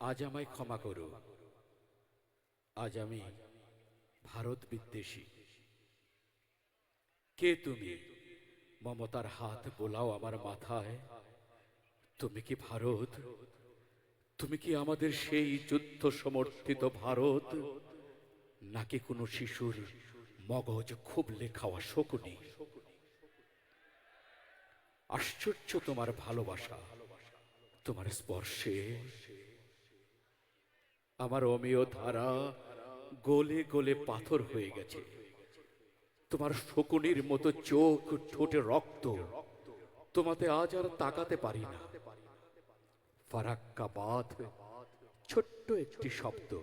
আজ আমায় ক্ষমা করো। আজ আমি ভারত বিদ্বেষী। কে তুমি? মমতার হাত বোলাও আমার মাথায়। তুমি কি ভারত? তুমি কি আমাদের সেই যুদ্ধ সমর্থিত ভারত? নাকি কোনো শিশুর মগজ খুব লেখাওয়া শকুনি? আশ্চর্য তোমার ভালোবাসা, তোমার স্পর্শে। আমার অমীয় ধারা গলে গলে পাথর হয়ে গেছে। তোমার শকুনির মতো চোখ ঠোঁটে রক্ত। তোমাতে আজ আর তাকাতে পারি না। ফারাক্কা বাঁধ ছোট্ট একটি শব্দ।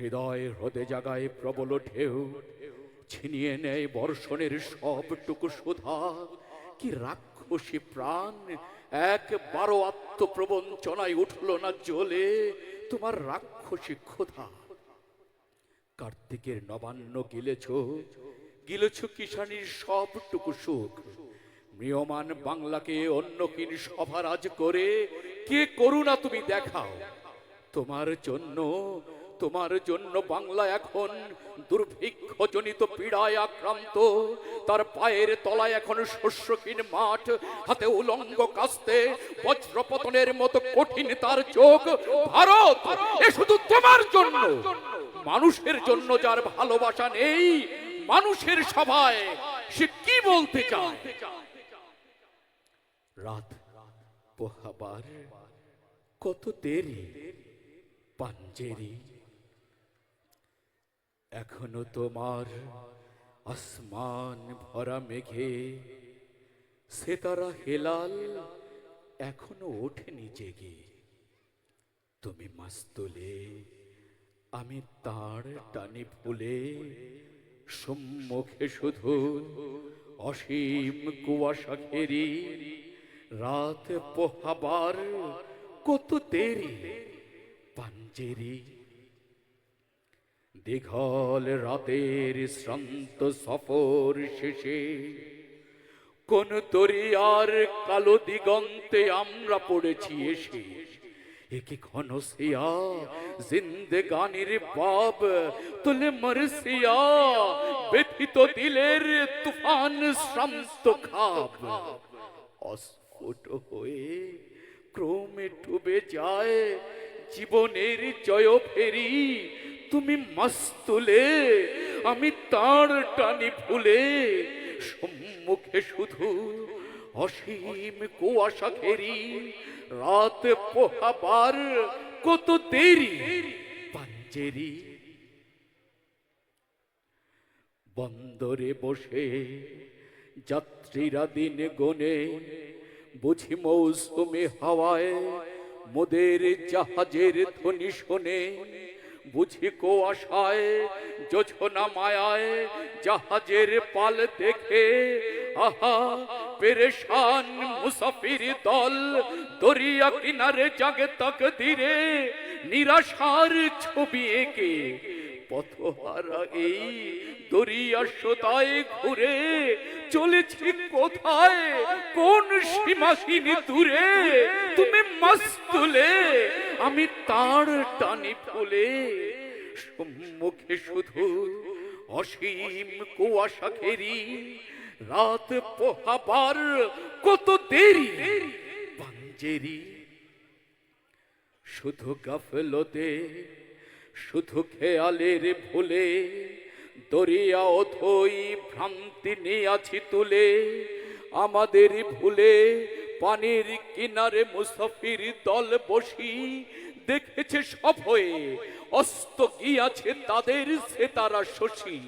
হৃদয় হ্রদে জাগায় প্রবল ঢেউ। ছিনিয়ে নেয় বর্ষণের সবটুকু সুধা। কি রাক্ষসী প্রাণ একবারও আত্মপ্রবঞ্চনায় উঠল না জ্বলে। তোমার রাক্ষসী ক্ষুধা। কার্তিকের নবান্ন গিলেছ গিলেছ কিষানির সবটুকু সুখ। মৃয়মান বাংলাকে অন্য কিন সভারাজ করে কে করুণা তুমি দেখাও? তোমার জন্য তোমার জন্য বাংলা এখন দুর্ভিক্ষজনিত পীড়ায় আক্রান্ত। তার পায়ের তলায় এখন শস্যহীন মাঠ, হাতে উলঙ্গ কাস্তে, বজ্রপতনের মতো কঠিন তার চোখ। ভারত, এ শুধু তোমার জন্য। মানুষের জন্য যার ভালোবাসা নেই, মানুষের সভায় সে কি বলতে চায়? রাত পোহাবার কত দেরি, পাঞ্জেরি এখনও তোমার আসমান ভরা মেঘে, সেতারা হেলাল এখনও ওঠেনি জেগে। তুমি মাস্তুলে, আমি তার টানি ভুলে সম্মুখে শুধু অসীম কুয়াশা ঘেরি, রাত পোহাবার কত দেরি, পাঞ্জেরি দীঘল রাতের শ্রান্ত সফর শেষে, কোন দরিয়ার কালো দিগন্তে আমরা পড়েছি এসে। একে ঘন সিয়া জিন্দেগানির বাব তুলে মরসিয়া ব্যথিত দিলের তুফান শ্রান্ত খাব অস্ফুট হয়ে ক্রমে ডুবে যায় জীবনের জয় ফেরি তুমি মাস্তুলে, আমি তার টানি ফুলে। সম্মুখে শুধু অসীম কুয়াশা ঘেরি, রাত পোহাবার কত দেরি, পাঞ্জেরি। বন্দরে বসে যাত্রীরা দিন গনে, বুঝি মৌসুমে হাওয়ায় মোদের জাহাজের ধ্বনি শোনে। বুঝি কুয়াশায় যোছনা মায়ায়, জাহাজের পাল দেখে। আহা, পেরেশান মুসাফির দল, দরিয়া কিনারে জাগে তক ধীরে নিরাশার ছবি এঁকে। পথহারা এই দরিয়া সোতায় ঘুরে চলেছি কোথায়? কোন সীমাহীন দূরে? তুমি মস্তুলে। আমি তার টানি ফুলে। সম্মুখে শুধু অসীম কুয়াশা ঘেরি। রাত পোহাবার কত দেরি? পাঞ্জেরি। শুধু গাফলতে, শুধু খেয়ালের ভুলে। দরিয়া অথই ভ্রান্তি নিয়াছি তুলে, আমাদের ভুলে পানির কিনারে মুসাফির দল বসি, দেখেছে সব হয়ে অস্ত গিয়াছে তাদের সে তারা শশী।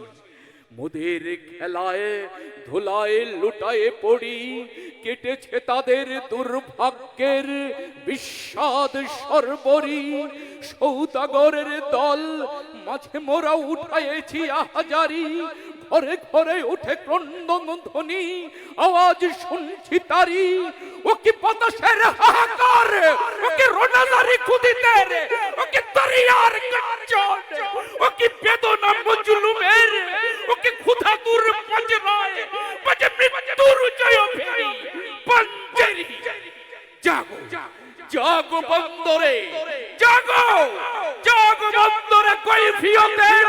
মোদের খেলায় ধুলায় লুটায় পড়ি কেটেছে তাদের দুর্ভাগ্যের বিষাদ সর্বরি। সৌদাগরের দল মাঝে মোরা উঠাইছি আহাজারি। ঘরে ঘরে উঠে ক্রন্দন ধ্বনি আওয়াজ শুনছি তারি। ও কি বাতাসের হাহাকার, ও কি রোনাজারি খুদিতের ও কি দরিয়ার গর্জন, ও কি বেদনা মজলুমের, ও কি ক্ষুধা দূর পজরায় বাজে মৃত্যুর জয় ফেরি পঞ্জেরি। জাগো জাগো বন্দরে, জাগো জাগো বন্দরে ফিয়তের